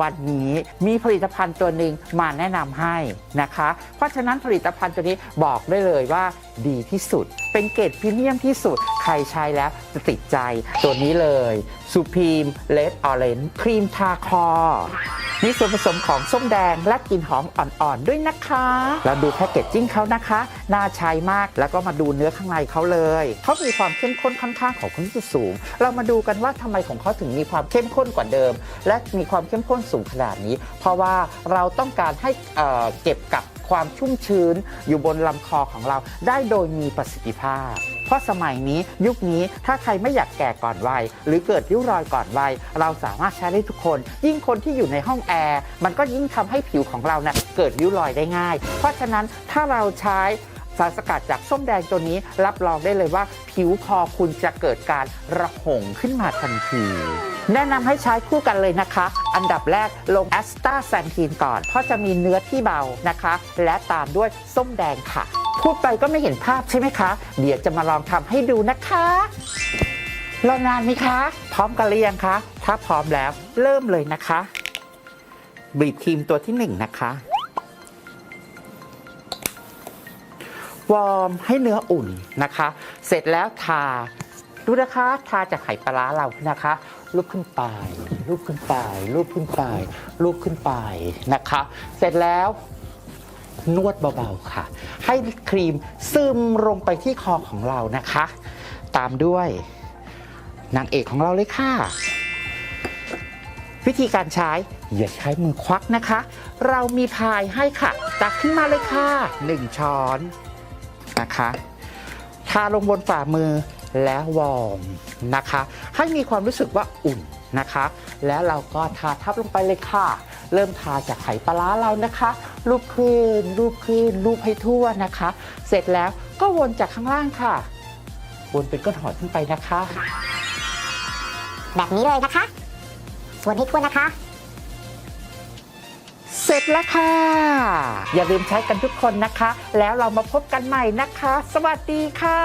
วันนี้มีผลิตภัณฑ์ตัวหนึ่งมาแนะนำให้นะคะ เพราะฉะนั้นผลิตภัณฑ์ตัวนี้บอกได้เลยว่าดีที่สุด เป็นเกรดพรีเมียมที่สุด ใครใช้แล้วจะติดใจตัวนี้เลยสุพีมเลดออเรนครีมทาคอ มีส่วนผสมของส้มแดงและกลิ่นหอมอ่อนๆด้วยนะคะ แล้วดูแพคเกจจิ้งเขานะคะ น่าใช้มากแล้วก็มาดูเนื้อข้างในเขาเลยเขามีความเข้มข้นค่อนข้างของคุณที่สูง เรามาดูกันว่าทำไมของเขาถึงมีความเข้มข้นกว่าเดิม และมีความเข้มข้นสูงขนาดนี้ เพราะว่าเราต้องการให้เเก็บกับ ความชุ่มชื้นอยู่บนลำคอของเราได้โดยมีประสิทธิภาพ เพราะสมัยนี้ยุคนี้ถ้าใครไม่อยากแก่ก่อนวัย หรือเกิดริ้วรอยก่อนวัย เราสามารถใช้ได้ทุกคน ยิ่งคนที่อยู่ในห้องแอร์มันก็ยิ่งทำให้ผิวของเราเนะ่ยเกิดริ้วรอยได้ง่าย เพราะฉะนั้นถ้าเราใช้ สารสกัดจากส้มแดงตัวนี้รับรองได้เลยว่า ผิวคอคุณจะเกิดการระหงขึ้นมาทันที แนะนำให้ใช้คู่กันเลยนะคะ อันดับแรกลงแอสตาแซนทีนก่อน เพราะจะมีเนื้อที่เบานะคะ และตามด้วยส้มแดงค่ะ พูดไปก็ไม่เห็นภาพใช่ไหมคะ เดี๋ยวจะมาลองทำให้ดูนะคะรอนานไหมคะ พร้อมกันหรือยังคะ ถ้าพร้อมแล้วเริ่มเลยนะคะ บีบครีมตัวที่หนึ่งนะคะ วอร์มให้เนื้ออุ่นนะคะ เสร็จแล้วทาดูนะคะทาจากไข่ปลาเรานะคะรูปขึ้นไปรูปขึ้นไปรูปขึ้นไปรูปขึ้นไปนะคะ เสร็จแล้วนวดเบาๆค่ะ ให้ครีมซึมลงไปที่คอของเรานะคะ ตามด้วยนางเอกของเราเลยค่ะ วิธีการใช้อย่าใช้มือควักนะคะ เรามีพายให้ค่ะ ตักขึ้นมาเลยค่ะ 1 ช้อน นะคะ ทาลงบนฝ่ามือแล้ววอร์มนะคะ ให้มีความรู้สึกว่าอุ่นนะคะ แล้วเราก็ทาทับลงไปเลยค่ะ เริ่มทาจากไข่ปลาเรานะคะ รูปขึ้น รูปขึ้น รูปให้ทั่วนะคะ เสร็จแล้วก็วนจากข้างล่างค่ะ วนเป็นก้อนหอยขึ้นไปนะคะ แบบนี้เลยนะคะวนให้ทั่วนะคะ เสร็จแล้วค่ะ อย่าลืมใช้กันทุกคนนะคะ แล้วเรามาพบกันใหม่นะคะ สวัสดีค่ะ